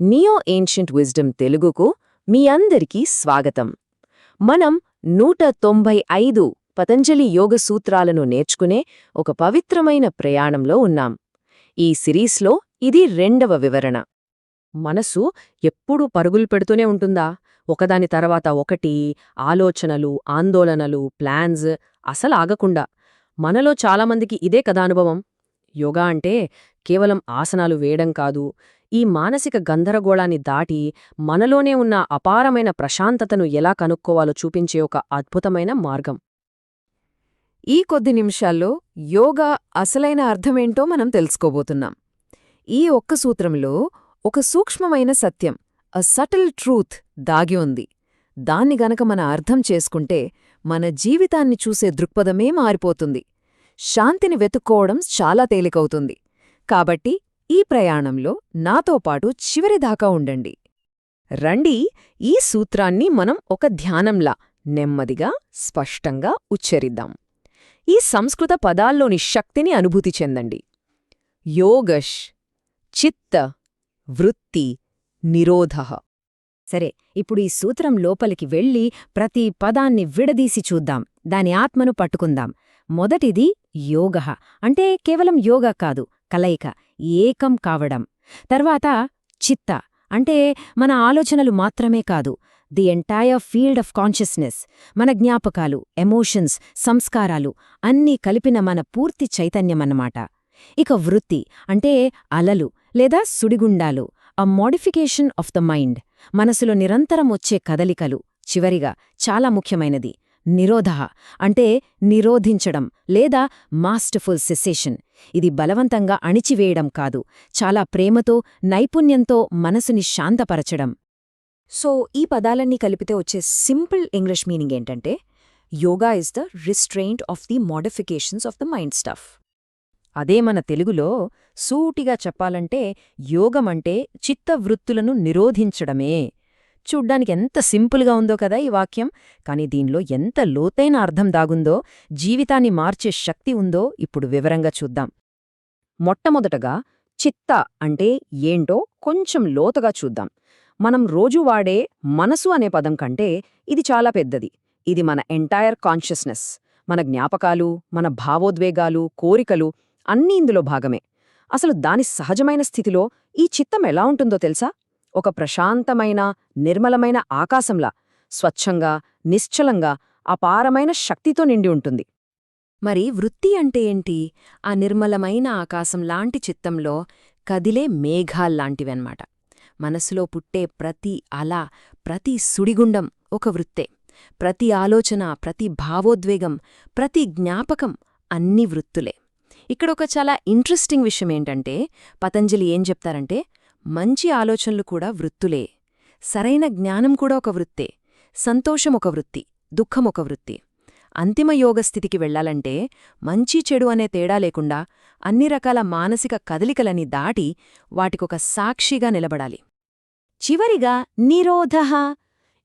Neo ancient wisdom తెలుగుకు మీ అందరికీ స్వాగతం. మనం నూట తొంభై ఐదు పతంజలి యోగ సూత్రాలను నేర్చుకునే ఒక పవిత్రమైన ప్రయాణంలో ఉన్నాం. ఈ సిరీస్లో ఇది రెండవ వివరణ. మనసు ఎప్పుడూ పరుగులు పెడుతూనే ఉంటుందా? ఒకదాని తర్వాత ఒకటి ఆలోచనలు ఆందోళనలు ప్లాన్స్ అసలు ఆగకుండా. మనలో చాలామందికి ఇదే కదా అనుభవం యోగా అంటే కేవలం ఆసనాలు వేయడం కాదు ఈ మానసిక గందరగోళాన్ని దాటి మనలోనే ఉన్న అపారమైన ప్రశాంతతను ఎలా కనుక్కోవాలో చూపించే ఒక అద్భుతమైన మార్గం. ఈ కొద్ది నిమిషాల్లో యోగా అసలైన అర్థమేంటో మనం తెలుసుకోబోతున్నాం. ఈ ఒక్క సూత్రంలో ఒక సూక్ష్మమైన సత్యం అ సటిల్ ట్రూత్ దాగి ఉంది. దాన్ని గనక మన అర్థం చేసుకుంటే మన జీవితాన్ని చూసే దృక్పథమే మారిపోతుంది. శాంతిని వెతుక్కోవడం చాలా తేలికవుతుంది. కాబట్టి ఈ ప్రయాణంలో నాతో పాటు చివరిదాకా ఉండండి. రండి ఈ సూత్రాన్ని మనం ఒక ధ్యానంలా నెమ్మదిగా స్పష్టంగా ఉచ్చరిద్దాం. ఈ సంస్కృత పదాల్లోని శక్తిని అనుభూతి చెందండి. యోగష్ చిత్త వృత్తి నిరోధ. సరే ఇప్పుడు ఈ సూత్రం లోపలికి వెళ్ళి ప్రతి పదాన్ని విడదీసి చూద్దాం. దాని ఆత్మను పట్టుకుందాం. మొదటిది యోగ. అంటే కేవలం యోగా కాదు కలయిక. ఏకం కావడం. తర్వాత చిత్త అంటే మన ఆలోచనలు మాత్రమే కాదు the entire field of consciousness మన జ్ఞాపకాలు ఎమోషన్స్ సంస్కారాలు అన్నీ కలిపిన మన పూర్తి చైతన్యమన్నమాట. ఇక వృత్తి అంటే అలలు లేదా సుడిగుండాలు a modification of the mind మనసులో నిరంతరం వచ్చే కదలికలు చివరిగా చాలా ముఖ్యమైనది. నిరోధ అంటే నిరోధించడం లేదా మాస్టర్ఫుల్ సెసేషన్ ఇది బలవంతంగా అణిచివేయడం కాదు చాలా ప్రేమతో నైపుణ్యంతో మనసుని శాంతపరచడం. సో ఈ పదాలన్నీ కలిపితే వచ్చే సింపుల్ ఇంగ్లీష్ మీనింగ్ ఏంటంటే yoga is the restraint of the modifications of the mind stuff అదే మన తెలుగులో సూటిగా చెప్పాలంటే యోగమంటే చిత్తవృత్తులను నిరోధించడమే. చూడ్డానికి ఎంత సింపుల్గా ఉందో కదా ఈ వాక్యం. కాని దీనిలో ఎంత లోతైన అర్థం దాగుందో జీవితాన్ని మార్చే శక్తి ఉందో ఇప్పుడు వివరంగా చూద్దాం. మొట్టమొదటగా చిత్త అంటే ఏంటో కొంచెం లోతుగా చూద్దాం. మనం రోజూ వాడే మనసు అనే పదం కంటే ఇది చాలా పెద్దది. ఇది మన ఎంటైర్ కాన్షియస్నెస్. మన జ్ఞాపకాలు మన భావోద్వేగాలు కోరికలు అన్నీ ఇందులో భాగమే. అసలు దాని సహజమైన స్థితిలో ఈ చిత్తం ఎలా ఉంటుందో తెలుసా? ఒక ప్రశాంతమైన నిర్మలమైన ఆకాశంలా స్వచ్ఛంగా నిశ్చలంగా అపారమైన శక్తితో నిండి ఉంటుంది. మరి వృత్తి అంటే ఏంటి? ఆ నిర్మలమైన ఆకాశం లాంటి చిత్తంలో కదిలే మేఘాల్లాంటివన్నమాట మనసులో పుట్టే ప్రతి అల ప్రతి సుడిగుండం ఒక వృత్తే. ప్రతి ఆలోచన ప్రతి భావోద్వేగం ప్రతి జ్ఞాపకం అన్ని వృత్తులే. ఇక్కడ ఒక చాలా ఇంట్రెస్టింగ్ విషయం ఏంటంటే పతంజలి ఏం చెప్తారంటే మంచి ఆలోచనలు కూడా వృత్తులే. సరైన జ్ఞానం కూడా ఒక వృత్తే. సంతోషం ఒక వృత్తి. దుఃఖం ఒక వృత్తి. అంతిమ యోగస్థితికి వెళ్ళాలంటే మంచి చెడు అనే తేడా లేకుండా అన్ని రకాల మానసిక కదలికలని దాటి వాటికొక సాక్షిగా నిలబడాలి. చివరిగా నిరోధ.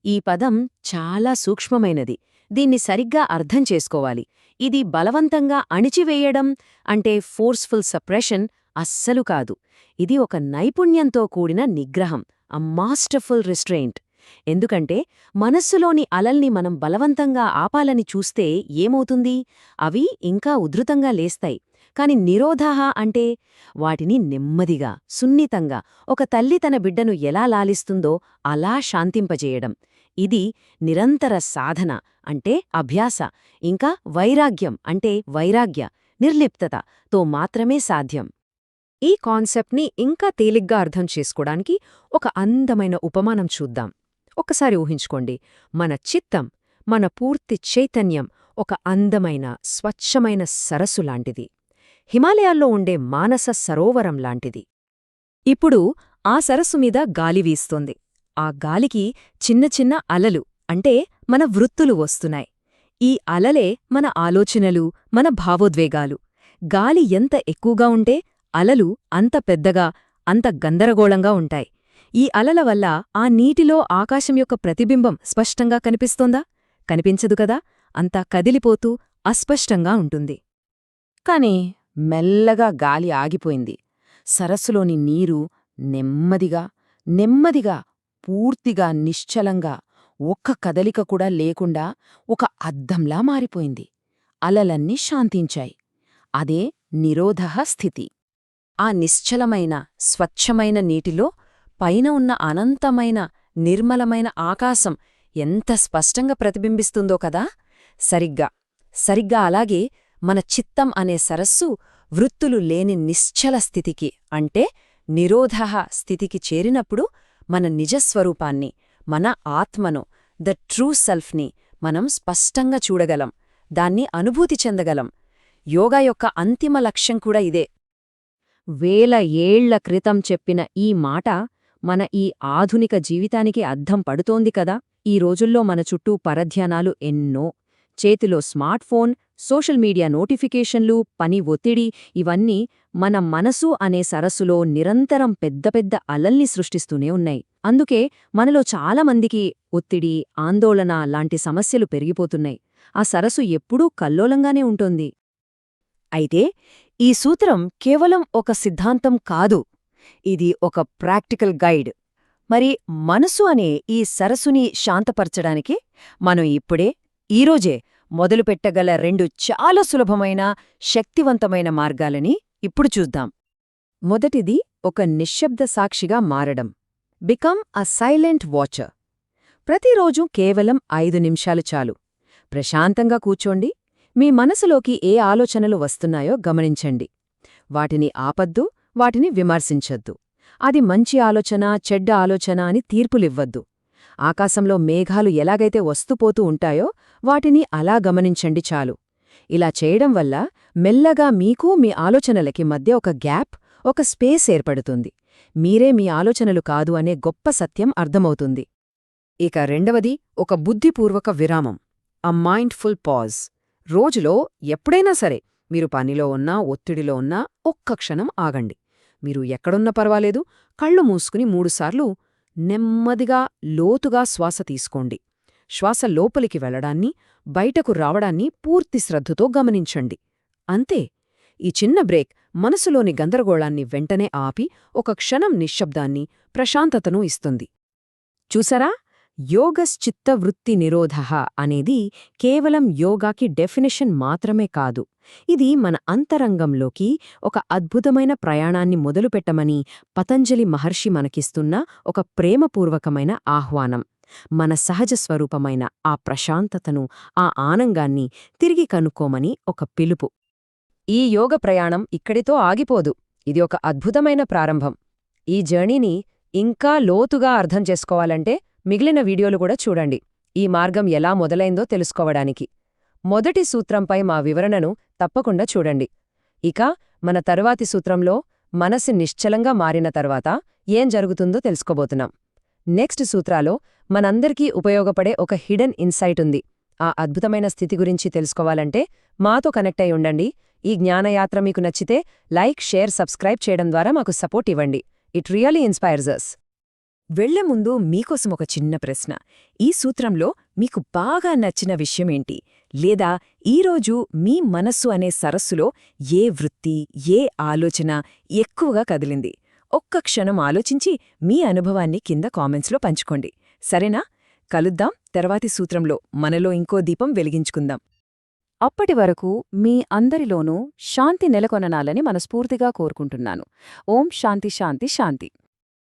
ఈ పదం చాలా సూక్ష్మమైనది. దీన్ని సరిగ్గా అర్థం చేసుకోవాలి. ఇది బలవంతంగా అణిచివేయడం అంటే ఫోర్స్ఫుల్ సప్రెషన్ అస్సలు కాదు. ఇది ఒక నైపుణ్యంతో కూడిన నిగ్రహం అ మాస్టర్ఫుల్ రిస్ట్రెయింట్ ఎందుకంటే మనస్సులోని అలల్ని మనం బలవంతంగా ఆపాలని చూస్తే ఏమవుతుంది? అవి ఇంకా ఉధృతంగా లేస్తాయి. కాని నిరోధాహ అంటే వాటిని నెమ్మదిగా సున్నితంగా ఒక తల్లి తన బిడ్డను ఎలా లాలిస్తుందో అలా శాంతింపజేయడం. ఇది నిరంతర సాధన అంటే అభ్యాస ఇంకా వైరాగ్యం అంటే వైరాగ్య నిర్లిప్తతతో మాత్రమే సాధ్యం. ఈ కాన్సెప్ట్ని ఇంకా తేలిగ్గా అర్థం చేసుకోవడానికి ఒక అందమైన ఉపమానం చూద్దాం. ఒకసారి ఊహించుకోండి. మన చిత్తం మన పూర్తి చైతన్యం ఒక అందమైన స్వచ్ఛమైన సరస్సు లాంటిది. హిమాలయాల్లో ఉండే మానస సరోవరం లాంటిది. ఇప్పుడు ఆ సరస్సు మీద గాలి వీస్తోంది. ఆ గాలికి చిన్న చిన్న అలలు అంటే మన వృత్తులు వస్తున్నాయి. ఈ అలలే మన ఆలోచనలు మన భావోద్వేగాలు. గాలి ఎంత ఎక్కువగా ఉంటే అలలు అంత పెద్దగా అంత గందరగోళంగా ఉంటాయి. ఈ అలల వల్ల ఆ నీటిలో ఆకాశం యొక్క ప్రతిబింబం స్పష్టంగా కనిపిస్తోందా? కనిపించదు కదా? అంతా కదిలిపోతూ అస్పష్టంగా ఉంటుంది. కాని మెల్లగా గాలి ఆగిపోయింది. సరస్సులోని నీరు నెమ్మదిగా నెమ్మదిగా పూర్తిగా నిశ్చలంగా ఒక్క కదలిక కూడా లేకుండా ఒక అద్దంలా మారిపోయింది. అలలన్నీ శాంతించాయి. అదే నిరోధ స్థితి. ఆ నిశ్చలమైన స్వచ్ఛమైన నీటిలో పైన ఉన్న అనంతమైన నిర్మలమైన ఆకాశం ఎంత స్పష్టంగా ప్రతిబింబిస్తుందో కదా! సరిగ్గా సరిగ్గా అలాగే మన చిత్తం అనే సరస్సు వృత్తులు లేని నిశ్చల స్థితికి అంటే నిరోధ స్థితికి చేరినప్పుడు మన నిజస్వరూపాన్ని మన ఆత్మను ద ట్రూ సెల్ఫ్ని మనం స్పష్టంగా చూడగలం దాన్ని అనుభూతి చెందగలం. యోగా యొక్క అంతిమ లక్ష్యం కూడా ఇదే. వేల ఏళ్ళ క్రితం చెప్పిన ఈ మాట మన ఈ ఆధునిక జీవితానికి అద్దం పడుతోంది కదా? ఈ రోజుల్లో మన చుట్టూ పరధ్యానాలు ఎన్నో. చేతిలో స్మార్ట్ ఫోన్ సోషల్ మీడియా నోటిఫికేషన్లు పని ఒత్తిడి ఇవన్నీ మన మనసు అనే సరస్సులో నిరంతరం పెద్ద పెద్ద అలల్ని సృష్టిస్తూనే ఉన్నాయి. అందుకే మనలో చాలామందికి ఒత్తిడి ఆందోళన లాంటి సమస్యలు పెరిగిపోతున్నాయి. ఆ సరస్సు ఎప్పుడూ కల్లోలంగానే ఉంటుంది. అయితే ఈ సూత్రం కేవలం ఒక సిద్ధాంతం కాదు ఇది ఒక ప్రాక్టికల్ గైడ్. మరి మనసు అనే ఈ సరస్సుని శాంతపరచడానికి మనం ఇప్పుడే ఈరోజే మొదలుపెట్టగల రెండు చాలా సులభమైన శక్తివంతమైన మార్గాలని ఇప్పుడు చూద్దాం. మొదటిది ఒక నిశ్శబ్ద సాక్షిగా మారడం. బికమ్ అ సైలెంట్ వాచర్ ప్రతిరోజు కేవలం ఐదు నిమిషాలు చాలు. ప్రశాంతంగా కూర్చోండి. మీ మనసులోకి ఏ ఆలోచనలు వస్తున్నాయో గమనించండి. వాటిని ఆపద్దు వాటిని విమర్శించొద్దు. అది మంచి ఆలోచన చెడ్డ ఆలోచన అని తీర్పులివ్వద్దు. ఆకాశంలో మేఘాలు ఎలాగైతే వస్తుపోతూ ఉంటాయో వాటిని అలా గమనించండి చాలు. ఇలా చేయడం వల్ల మెల్లగా మీకు మీ ఆలోచనలకి మధ్య ఒక గ్యాప్ ఒక స్పేస్ ఏర్పడుతుంది. మీరే మీ ఆలోచనలు కాదు అనే గొప్ప సత్యం అర్థమవుతుంది. ఇక రెండవది ఒక బుద్ధిపూర్వక విరామం. అ మైండ్ఫుల్ పాజ్ రోజులో ఎప్పుడైనా సరే మీరు పనిలో ఉన్నా ఒత్తిడిలో ఉన్నా ఒక్క క్షణం ఆగండి. మీరు ఎక్కడున్నా పర్వాలేదు కళ్ళు మూసుకుని మూడుసార్లు నెమ్మదిగా లోతుగా శ్వాస తీసుకోండి. శ్వాస లోపలికి వెళ్ళడాన్ని బయటకు రావడాన్ని పూర్తి శ్రద్ధతో గమనించండి. అంతే. ఈ చిన్న బ్రేక్ మనసులోని గందరగోళాన్ని వెంటనే ఆపి ఒక క్షణం నిశ్శబ్దాన్ని ప్రశాంతతను ఇస్తుంది. చూసారా? యోగశ్చిత్త వృత్తి నిరోధ అనేది కేవలం యోగాకి డెఫినిషన్ మాత్రమే కాదు. ఇది మన అంతరంగంలోకి ఒక అద్భుతమైన ప్రయాణాన్ని మొదలుపెట్టమని పతంజలి మహర్షి మనకిస్తున్న ఒక ప్రేమపూర్వకమైన ఆహ్వానం. మన సహజ స్వరూపమైన ఆ ప్రశాంతతను ఆ ఆనంగాన్ని తిరిగి కనుక్కోమని ఒక పిలుపు. ఈ యోగ ప్రయాణం ఇక్కడితో ఆగిపోదు. ఇది ఒక అద్భుతమైన ప్రారంభం. ఈ జర్నీని ఇంకా లోతుగా అర్థం చేసుకోవాలంటే మిగిలిన వీడియోలు కూడా చూడండి. ఈ మార్గం ఎలా మొదలైందో తెలుసుకోవడానికి. మొదటి సూత్రంపై మా వివరణను తప్పకుండా చూడండి. ఇక మన తరువాతి సూత్రంలో మనసు నిశ్చలంగా మారిన తర్వాత ఏం జరుగుతుందో తెలుసుకోబోతున్నాం. నెక్స్ట్ సూత్రాలో మనందరికీ ఉపయోగపడే ఒక హిడెన్ ఇన్సైట్ ఉంది. ఆ అద్భుతమైన స్థితి గురించి తెలుసుకోవాలంటే మాతో కనెక్ట్ అయి ఉండండి. ఈ జ్ఞానయాత్ర మీకు నచ్చితే లైక్ షేర్ సబ్స్క్రైబ్ చేయడం ద్వారా మాకు సపోర్ట్ ఇవ్వండి. ఇట్ రియలీ ఇన్స్పైర్స్ అస్ వెళ్ళే ముందు మీకోసం ఒక చిన్న ప్రశ్న. ఈ సూత్రంలో మీకు బాగా నచ్చిన విషయమేంటి లేదా ఈరోజు మీ మనస్సు అనే సరస్సులో ఏ వృత్తి ఏ ఆలోచన ఎక్కువగా కదిలింది? ఒక్క క్షణం ఆలోచించి మీ అనుభవాన్ని కింద కామెంట్స్లో పంచుకోండి. సరేనా? కలుద్దాం. తర్వాతి సూత్రంలో మనలో ఇంకో దీపం వెలిగించుకుందాం. అప్పటి వరకు మీ అందరిలోనూ శాంతి నెలకొననాలని మనస్ఫూర్తిగా కోరుకుంటున్నాను. ఓం శాంతి శాంతి శాంతి.